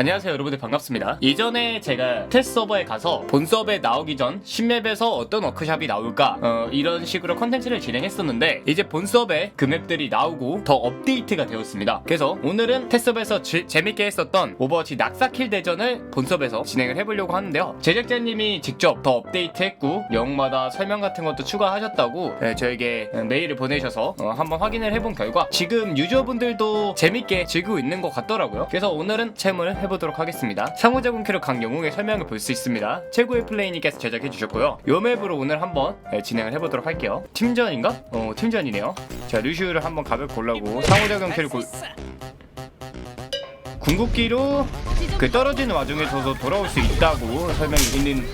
안녕하세요 여러분들 반갑습니다. 이전에 제가 테스트 서버에 가서 본 서버에 나오기 전 신맵에서 어떤 워크샵이 나올까 어, 이런 식으로 컨텐츠를 진행했었는데 이제 본 서버에 그 맵들이 나오고 더 업데이트가 되었습니다. 그래서 오늘은 테스트 서버에서 지- 재밌게 했었던 오버워치 낙사킬 대전을 본 서버에서 진행을 해보려고 하는데요. 제작자님이 직접 더 업데이트했고 영마다 설명 같은 것도 추가하셨다고 네, 저에게 메일을 보내셔서 어, 한번 확인을 해본 결과 지금 유저분들도 재밌게 즐기고 있는 것 같더라고요. 그래서 오늘은 체험을 해보 도록 하겠습니다. 상호작용 캐릭 강영웅의 설명을 볼 수 있습니다. 최고의 플레이님께서 제작해 주셨고요. 요 맵으로 오늘 한번 네, 진행을 해보도록 할게요. 팀전인가? 어 팀전이네요. 자 루시우를 한번 가볍게 골라고 상호작용 캐릭 골... 궁극기로 그 떨어지는 와중에서도 돌아올 수 있다고 설명이 있는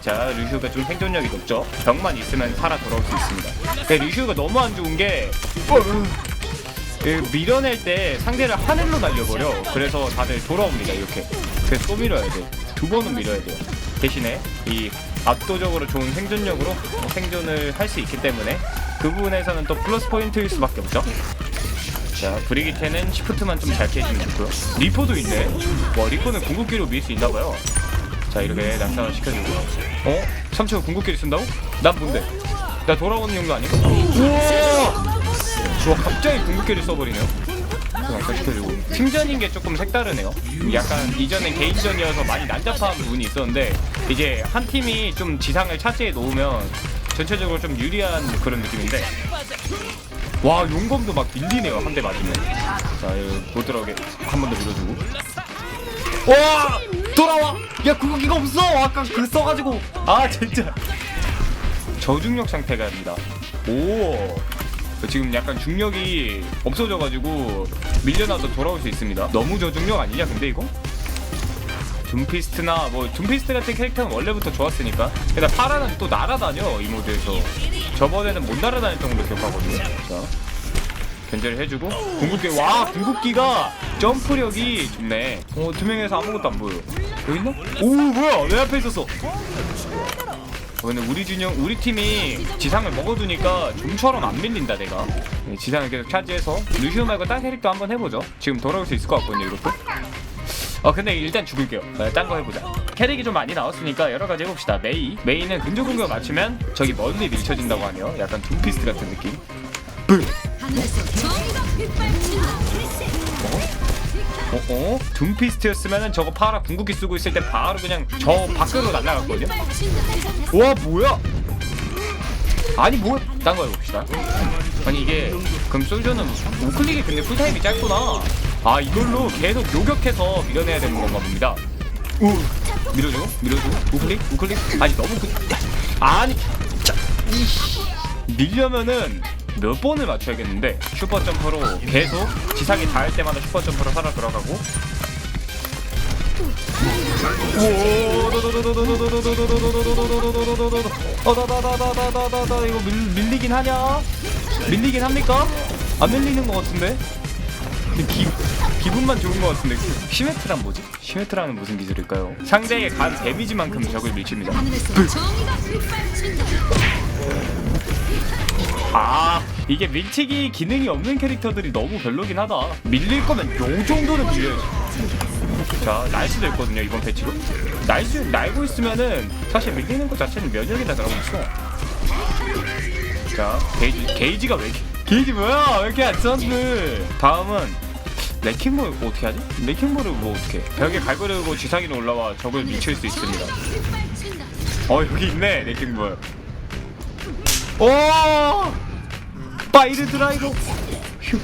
자 루시우가 좀 생존력이 높죠? 벽만 있으면 살아 돌아올 수 있습니다. 근데 루시우가 너무 안 좋은 게 그 밀어낼 때 상대를 하늘로 날려버려 그래서 다들 돌아옵니다 이렇게 그래서 또 밀어야 돼 두 번은 밀어야 돼요 대신에 이 압도적으로 좋은 생존력으로 생존을 할 수 있기 때문에 그 부분에서는 또 플러스 포인트일 수밖에 없죠 자 브리기테는 시프트만 좀잘 캐주면 좋고요 리포도 있네 와 리포는 궁극기로 밀 수 있나봐요 자 이렇게 낙상을 시켜주고 어? 삼촌 궁극기를 쓴다고? 난 뭔데? 나 돌아오는 용도 아니야? 우와! 와 갑자기 궁극기를 써버리네요. 낙상 시켜주고 팀전인 게 조금 색다르네요. 약간 이전엔 개인전이어서 많이 난잡한 부분이 있었는데 이제 한 팀이 좀 지상을 차지해 놓으면 전체적으로 좀 유리한 그런 느낌인데 와 용검도 막 밀리네요 한 대 맞으면. 자 이거 못 들어오게 한 번 더 밀어주고. 와! 돌아와! 야 궁극기가 없어! 아까 그 써가지고. 아 진짜. 저중력 상태가 됩니다. 오 지금 약간 중력이 없어져가지고 밀려나서 돌아올 수 있습니다. 너무 저중력 아니냐 근데 이거? 둠피스트나 뭐 둠피스트 같은 캐릭터는 원래부터 좋았으니까. 근데 파라는 또 날아다녀 이 모드에서. 저번에는 못 날아다녔던 걸로 기억하거든요. 자 견제를 해주고. 궁극기 와 궁극기가 점프력이 좋네. 어 투명해서 아무것도 안 보여. 여기 있나? 오 뭐야! 내 앞에 있었어 어, 근데 우리 준영 우리 팀이 지상을 먹어두니까 좀처럼 안 밀린다 내가. 네, 지상을 계속 차지해서 루시오 말고 딴 캐릭터 한번 해보죠. 지금 돌아올 수 있을 것 같거든요 이것도. 어 근데 일단 죽을게요. 네, 딴거 해보자. 캐릭이 좀 많이 나왔으니까 여러 가지 해봅시다. 메이. 메이는 근접 공격 맞추면 저기 멀리 밀쳐진다고 하네요. 약간 둠피스트 같은 느낌 어? 어? 둠피스트였으면은 저거 파라 궁극기 쓰고 있을 때 바로 그냥 저 밖으로 날아갔거든요? 와 뭐야? 아니 뭐야 딴거 해봅시다. 아니 이게 그럼 솔저는 우클릭이 근데 쿨타임이 짧구나. 아 이걸로 계속 요격해서 밀어내야 되는 건가 봅니다. 우 밀어줘 밀어줘 우클릭 우클릭. 아니 너무 그 아니 자, 이씨. 밀려면은 몇 번을 맞춰야겠는데 슈퍼 점퍼로 계속 지상이 닿을 때마다 슈퍼 점퍼로 살아 들어가고 어다다다다다다다다다다다다다다 이거 밀, 밀리긴 하냐? 밀리긴 합니까? 안 밀리는 것 같은데? 근데 기, 기분만 좋은 것 같은데 시메트란 뭐지? 시메트라는 무슨 기술일까요? 상대의 간 데미지만큼 적을 밀칩니다 아 이게 밀치기 기능이 없는 캐릭터들이 너무 별로긴 하다. 밀릴 거면 요 정도는 밀려야지 자 날 수도 있거든요 이번 패치로. 날 수, 날고 있으면은 사실 밀리는 것 자체는 면역이다 들어가고 있어. 자 게이지 게이지가 왜 이렇게 게이지 뭐야? 왜 이렇게 안 썼네 다음은 레킹볼 어떻게 하지? 레킹볼을 뭐 어떻게 벽에 갈고리고 지상 위로 올라와 적을 미칠 수 있습니다. 어 여기 있네 레킹볼 오! 파이르 드라이버. 휴.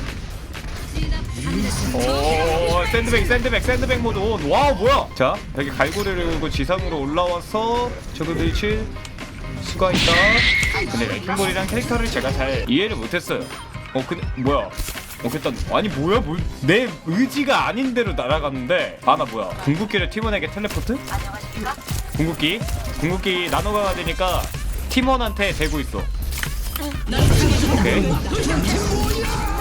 오, 샌드백, 샌드백, 샌드백 모드 온. 와우, 뭐야? 자, 여기 갈고리를 들고 지상으로 올라와서 적을 밀칠 수가 있다. 근데 레킹볼이란 캐릭터를 제가 잘 이해를 못했어요. 어, 근데 뭐야? 어, 일단 아니 뭐야? 뭐, 내 의지가 아닌 대로 날아갔는데 아나 뭐야? 궁극기를 팀원에게 텔레포트? 궁극기? 궁극기 나눠가야 되니까 팀원한테 대고 있어. 오케이.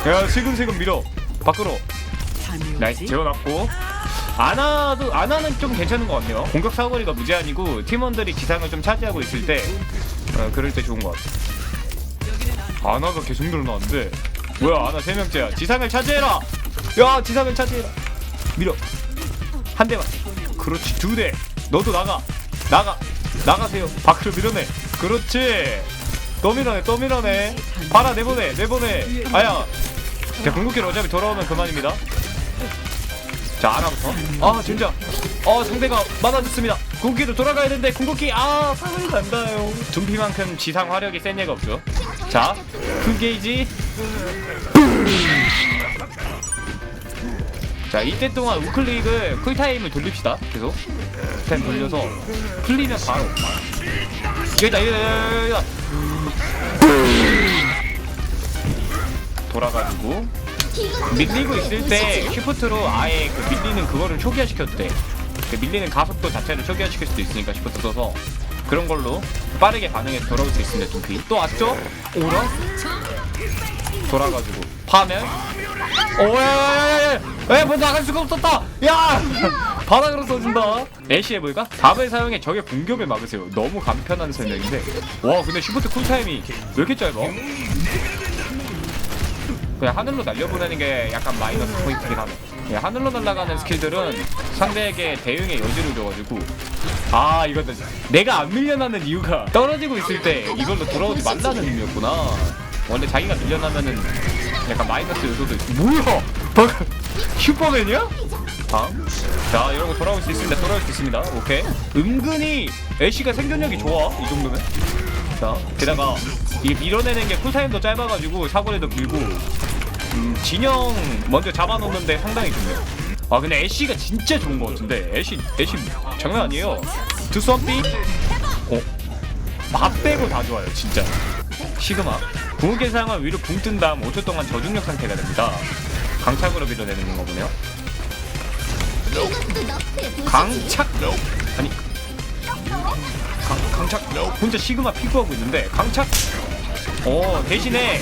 야 슬금슬금 밀어. 밖으로. 나이스 재워놨고. 아나도 아나는 좀 괜찮은 것 같네요. 공격 사거리가 무제한이고 팀원들이 지상을 좀 차지하고 있을 때 어, 그럴 때 좋은 것 같아. 아나가 계속 늘어나는데 뭐야 아나 세 명째야. 지상을 차지해라. 야 지상을 차지해라. 밀어. 한 대만 그렇지 두 대 너도 나가 나가 나가세요 밖으로 밀어내 그렇지 또 밀어내 또 밀어내. 봐라 내보내 내보내. 아야. 자 궁극기로 어차피 돌아오면 그만입니다. 자 하나부터. 아 진짜. 어 상대가 많아졌습니다. 궁극기도 돌아가야 되는데 궁극기 아 상을 간다요. 둠피만큼 지상 화력이 센 얘가 없죠. 자 풀게이지. 자 이때 동안 우클릭을 쿨타임을 돌립시다 계속. 쿨타임 돌려서 풀리면 바로. 여기다 여기다 여기다 밀리고 있을 때 쉬프트로 아예 그 밀리는 그거를 초기화시켜도 돼. 그 밀리는 가속도 자체를 초기화시킬 수도 있으니까 쉬프트 써서 그런 걸로 빠르게 반응해서 돌아올 수 있습니다. 둠피 또 왔죠? 오라? 돌아가지고 파면 오야야야야 에 먼저 나갈 수가 없었다 야 바닥으로 써준다 애쉬 해볼까? 답을 사용해 적의 공격을 막으세요 너무 간편한 설명인데 와 근데 슈퍼트 쿨타임이 왜 이렇게 짧아? 그냥 하늘로 날려보내는 게 약간 마이너스 포인트긴 하네. 예, 하늘로 날아가는 스킬들은 상대에게 대응의 여지를 줘가지고. 아 이거는 내가 안 밀려나는 이유가 떨어지고 있을 때 이걸로 돌아오지 말라는 의미였구나. 원래 자기가 밀려나면은 약간 마이너스 요소도 있... 뭐야? 방금 슈퍼맨이야? 다음 자 이러고 돌아올 수 있습니다. 돌아올 수 있습니다. 오케이. 은근히 애쉬가 생존력이 좋아 이 정도면. 자 게다가 이게 밀어내는 게 쿨타임도 짧아가지고 사거리도 길고 음, 진영 먼저 잡아놓는데 상당히 좋네요. 아 근데 애쉬가 진짜 좋은 것 같은데. 애쉬 애쉬 장난 아니에요. 두썸비? 어? 맛 빼고 다 좋아요 진짜. 시그마. 궁극기 사용한 위로 붕 뜬 다음 5초 동안 저중력 상태가 됩니다. 강착으로 밀어내는 거보네요. 강착? 아니. 강, 강착? 혼자 시그마 피구하고 있는데 강착? 어 대신에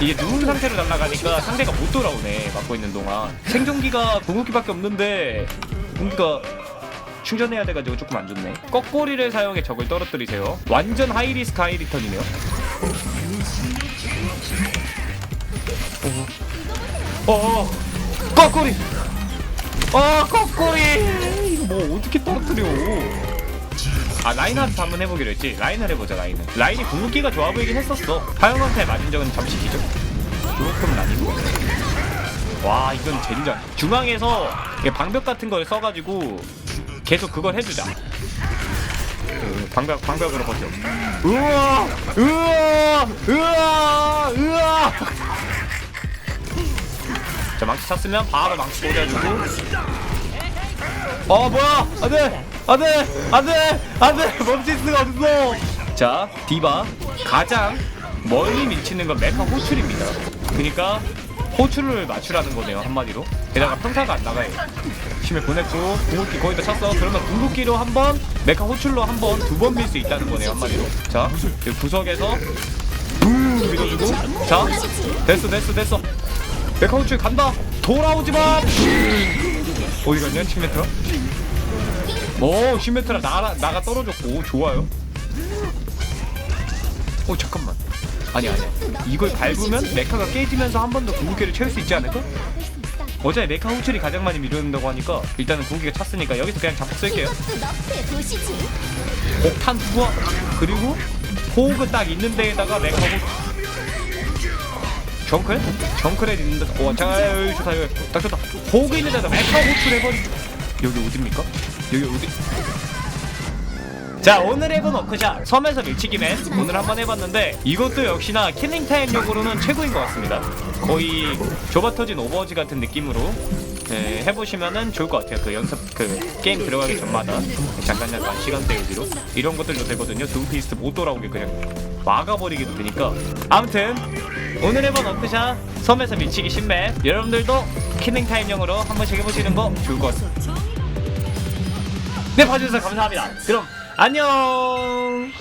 이게 누운 상태로 날아가니까 상대가 못 돌아오네 막고 있는 동안. 생존기가 궁극기밖에 없는데 궁극기가 충전해야 돼가지고 조금 안 좋네. 꺽꼬리를 사용해 적을 떨어뜨리세요. 완전 하이리스크 하이리턴이네요. 어, 어, 꺽꼬리! 어 꺽꼬리! 이거 뭐 어떻게 떨어뜨려 아 라인하르트 한번 해보기로 했지. 라인을 해보자 라인을. 라인이 궁극기가 좋아 보이긴 했었어. 파영한테 맞은 적은 잠시 기죠? 그만큼은 아니고. 와 이건 젠장. 중앙에서 방벽 같은 걸 써가지고 계속 그걸 해주자. 그 방벽 방벽으로 버텨. 우와! 우와! 우와! 우와! 자 망치 찼으면 바로 망치 꽂아주고. 어 뭐야! 안돼 안돼! 안돼! 안돼! 멈출 수가 없어! 자 디바. 가장 멀리 미치는 건 메카 호출입니다. 그니까 호출을 맞추라는 거네요 한마디로. 게다가 평타가 안 나가요. 심해 보냈고 궁극기 거의 다 찼어. 그러면 궁극기로 한번 메카 호출로 한 번 두 번 밀 수 있다는 거네요 한마디로. 자 여기 구석에서 붕 밀어주고. 자 됐어 됐어 됐어. 메카 호출 간다. 돌아오지마. 어디 갔냐 10m 오 10m라 나가, 나가 떨어졌고 좋아요 오 잠깐만 아니 아니야 이걸 밟으면 메카가 깨지면서 한 번 더 궁극기를 채울 수 있지 않을까? 어차피 메카 호출이 가장 많이 밀어낸다고 하니까 일단은 궁극기가 찼으니까 여기서 그냥 자폭 쓸게요 폭탄 투하 그리고 호흡은 딱 있는 데에다가 메카 호출 정클? 정클에 있는 데 와, 자, 여기 좋다, 여기. 딱 좋다. 호그 있는 데다 메카 호출 해버리 여기 어딥니까? 여기 어디? 자 오늘 해본 워크샷 섬에서 밀치기맨 오늘 한번 해봤는데 이것도 역시나 킬링타임용으로는 최고인 것 같습니다. 거의 좁아터진 오버워치 같은 느낌으로 네, 해보시면은 좋을 것 같아요. 그 연습 그 게임 들어가기 전마다 잠깐 잠깐 시간대 의지로 이런 것들도 되거든요. 둠피스트 못 돌아오게 그냥 막아버리기도 되니까. 아무튼 오늘 해본 워크샷 섬에서 밀치기 신맵 여러분들도 킬링 타임용으로 한 번씩 해보시는 거 좋을 것 같습니다 네 봐주셔서 감사합니다. 그럼 안녕